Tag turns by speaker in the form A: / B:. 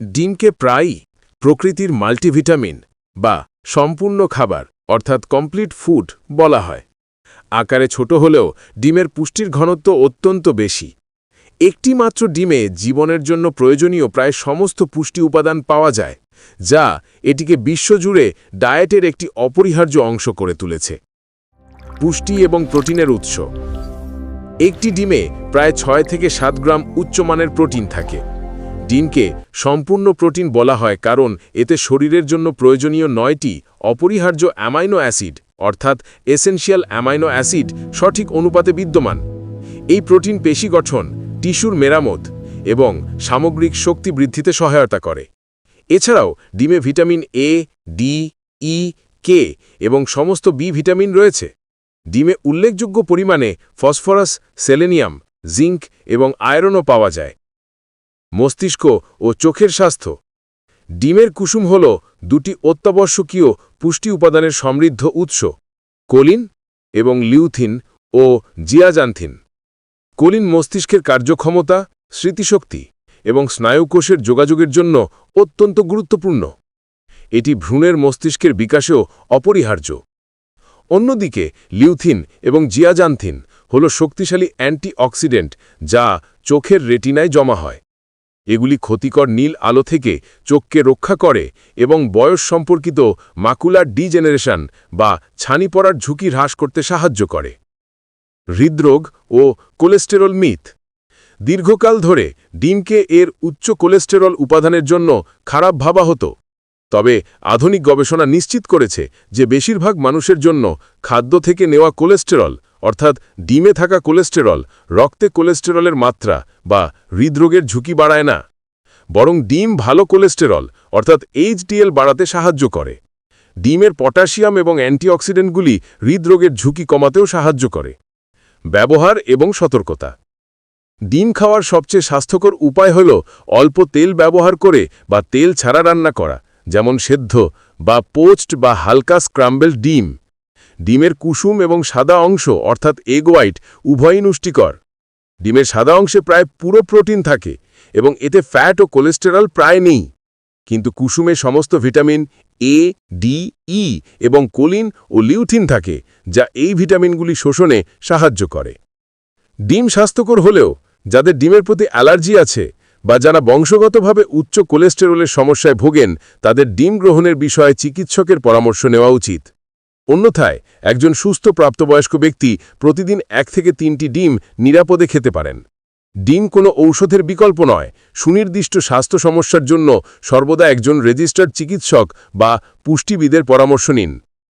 A: ডিমকে প্রায়ই প্রকৃতির মাল্টিভিটামিন বা সম্পূর্ণ খাবার, অর্থাৎ কমপ্লিট ফুড, বলা হয়। আকারে ছোট হলেও ডিমের পুষ্টির ঘনত্ব অত্যন্ত বেশি। একটি মাত্র ডিমে জীবনের জন্য প্রয়োজনীয় প্রায় সমস্ত পুষ্টি উপাদান পাওয়া যায়, যা এটিকে বিশ্বজুড়ে ডায়েটের একটি অপরিহার্য অংশ করে তুলেছে। পুষ্টি এবং প্রোটিনের উৎস। একটি ডিমে প্রায় ছয় থেকে সাত গ্রাম উচ্চমানের প্রোটিন থাকে। ডিমকে সম্পূর্ণ প্রোটিন বলা হয় কারণ এতে শরীরের জন্য প্রয়োজনীয় নয়টি অপরিহার্য অ্যামাইনো অ্যাসিড, অর্থাৎ এসেনশিয়াল অ্যামাইনো অ্যাসিড, সঠিক অনুপাতে বিদ্যমান। এই প্রোটিন পেশি গঠন, টিস্যুর মেরামত এবং সামগ্রিক শক্তি বৃদ্ধিতে সহায়তা করে। এছাড়াও ডিমে ভিটামিন এ ডি ই কে এবং সমস্ত বি ভিটামিন রয়েছে। ডিমে উল্লেখযোগ্য পরিমাণে ফসফরাস, সেলেনিয়াম, জিঙ্ক এবং আয়রনও পাওয়া যায়। মস্তিষ্ক ও চোখের স্বাস্থ্য। ডিমের কুসুম হল দুটি অত্যাবশ্যকীয় পুষ্টি উপাদানের সমৃদ্ধ উৎস, কোলিন এবং লিউথিন ও জিয়াজান্থিন। কোলিন মস্তিষ্কের কার্যক্ষমতা, স্মৃতিশক্তি এবং স্নায়ুকোষের যোগাযোগের জন্য অত্যন্ত গুরুত্বপূর্ণ। এটি ভ্রূণের মস্তিষ্কের বিকাশেও অপরিহার্য। অন্যদিকে, লিউথিন এবং জিয়াজান্থিন হল শক্তিশালী অ্যান্টিঅক্সিডেন্ট যা চোখের রেটিনায় জমা হয়। এগুলি ক্ষতিকর নীল আলো থেকে চোখকে রক্ষা করে এবং বয়স সম্পর্কিত মাকুলার ডিজেনারেশন বা ছানি পড়ার ঝুঁকি হ্রাস করতে সাহায্য করে। হৃদরোগ ও কোলেস্টেরল মিথ। দীর্ঘকাল ধরে ডিমকে এর উচ্চ কোলেস্টেরল উপাদানের জন্য খারাপ ভাবা হতো। তবে আধুনিক গবেষণা নিশ্চিত করেছে যে বেশিরভাগ মানুষের জন্য খাদ্য থেকে নেওয়া কোলেস্টেরল অর্থাৎ ডিমে থাকা কোলেস্টেরল রক্তে কোলেস্টেরলের মাত্রা বা হৃদরোগের ঝুঁকি বাড়ায় না। বরং ডিম ভালো কোলেস্টেরল, অর্থাৎ এইচডিএল বাড়াতে সাহায্য করে। ডিমের পটাশিয়াম এবং অ্যান্টিঅক্সিডেন্টগুলি হৃদরোগের ঝুঁকি কমাতেও সাহায্য করে। ব্যবহার এবং সতর্কতা। ডিম খাওয়ার সবচেয়ে স্বাস্থ্যকর উপায় হল অল্প তেল ব্যবহার করে বা তেল ছাড়া রান্না করা, যেমন সেদ্ধ বা পোস্ট বা হালকা স্ক্রাম্বেল ডিম। ডিমের কুসুম এবং সাদা অংশ, অর্থাৎ এগ হোয়াইট উভয়ই পুষ্টিকর। ডিমের সাদা অংশে প্রায় পুরো প্রোটিন থাকে এবং এতে ফ্যাট ও কোলেস্টেরল প্রায় নেই। কিন্তু কুসুমে সমস্ত ভিটামিন এ ডি ই এবং কোলিন ও লিউথিন থাকে, যা এই ভিটামিনগুলি শোষণে সাহায্য করে। ডিম স্বাস্থ্যকর হলেও, যাদের ডিমের প্রতি অ্যালার্জি আছে বা যারা বংশগতভাবে উচ্চ কোলেস্টেরলের সমস্যায় ভোগেন, তাদের ডিম গ্রহণের বিষয়ে চিকিৎসকের পরামর্শ নেওয়া উচিত। অন্যথায় একজন সুস্থ প্রাপ্তবয়স্ক ব্যক্তি প্রতিদিন এক থেকে তিনটি ডিম নিরাপদে খেতে পারেন। ডিম কোনো ঔষধের বিকল্প নয়, সুনির্দিষ্ট স্বাস্থ্য সমস্যার জন্য সর্বদা একজন রেজিস্টার্ড চিকিৎসক বা পুষ্টিবিদের পরামর্শ নিন।